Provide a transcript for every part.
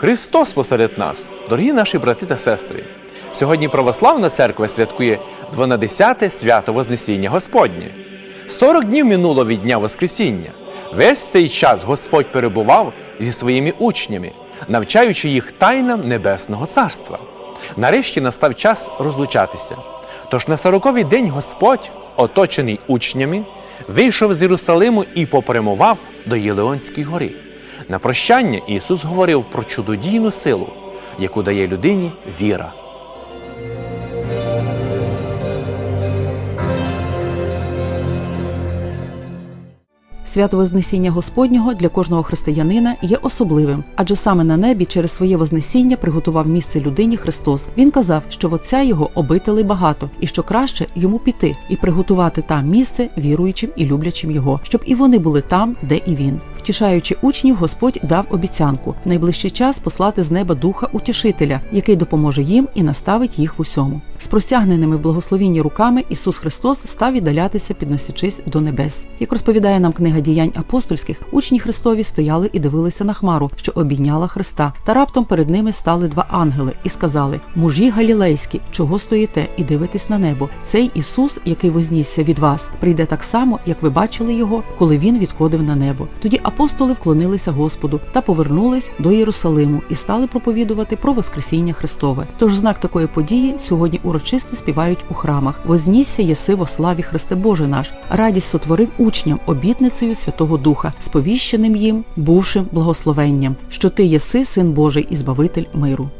Христос посеред нас, дорогі наші брати та сестри. Сьогодні православна церква святкує 12 свято Вознесіння Господнє. 40 днів минуло від Дня Воскресіння. Весь цей час Господь перебував зі своїми учнями, навчаючи їх тайнам Небесного Царства. Нарешті настав час розлучатися. Тож на сороковий день Господь, оточений учнями, вийшов з Єрусалиму і попрямував до Єлеонської гори. На прощання Ісус говорив про чудодійну силу, яку дає людині віра. Свято Вознесіння Господнього для кожного християнина є особливим, адже саме на небі через своє Вознесіння приготував місце людині Христос. Він казав, що в Отця його обителей багато, і що краще йому піти і приготувати там місце віруючим і люблячим його, щоб і вони були там, де і він. Втішаючи учнів, Господь дав обіцянку в найближчий час послати з неба духа утішителя, який допоможе їм і наставить їх в усьому. З простягненими в благословінні руками Ісус Христос став віддалятися, підносячись до небес. Як розповідає нам книга діянь апостольських, учні Христові стояли і дивилися на хмару, що обійняла Христа. Та раптом перед ними стали два ангели і сказали: Мужі галілейські, чого стоїте і дивитесь на небо? Цей Ісус, який вознісся від вас, прийде так само, як ви бачили його, коли він відходив на небо. Тоді апостоли вклонилися Господу та повернулись до Єрусалиму і стали проповідувати про Воскресіння Христове. Тож знак такої події сьогодні урочисто співають у храмах: Вознісся єси во славі Христе Боже наш. Радість сотворив учням обітницею Святого Духа, сповіщеним їм, бувшим благословенням, що ти єси син Божий і збавитель миру.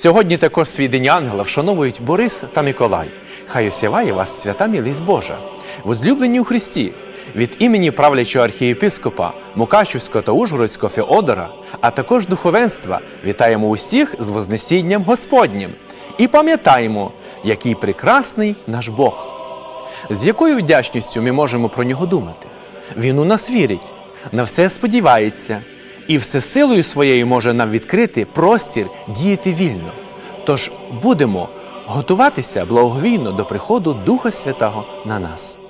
Сьогодні також свій день ангела вшановують Борис та Миколай. Хай осяває вас свята милість Божа. Возлюблені у Христі, від імені правлячого архієпископа Мукачівського та Ужгородського Феодора, а також духовенства, вітаємо усіх з Вознесінням Господнім і пам'ятаємо, який прекрасний наш Бог. З якою вдячністю ми можемо про нього думати? Він у нас вірить, на все сподівається і всесилою своєю може нам відкрити простір діяти вільно. Тож будемо готуватися благовійно до приходу Духа Святого на нас.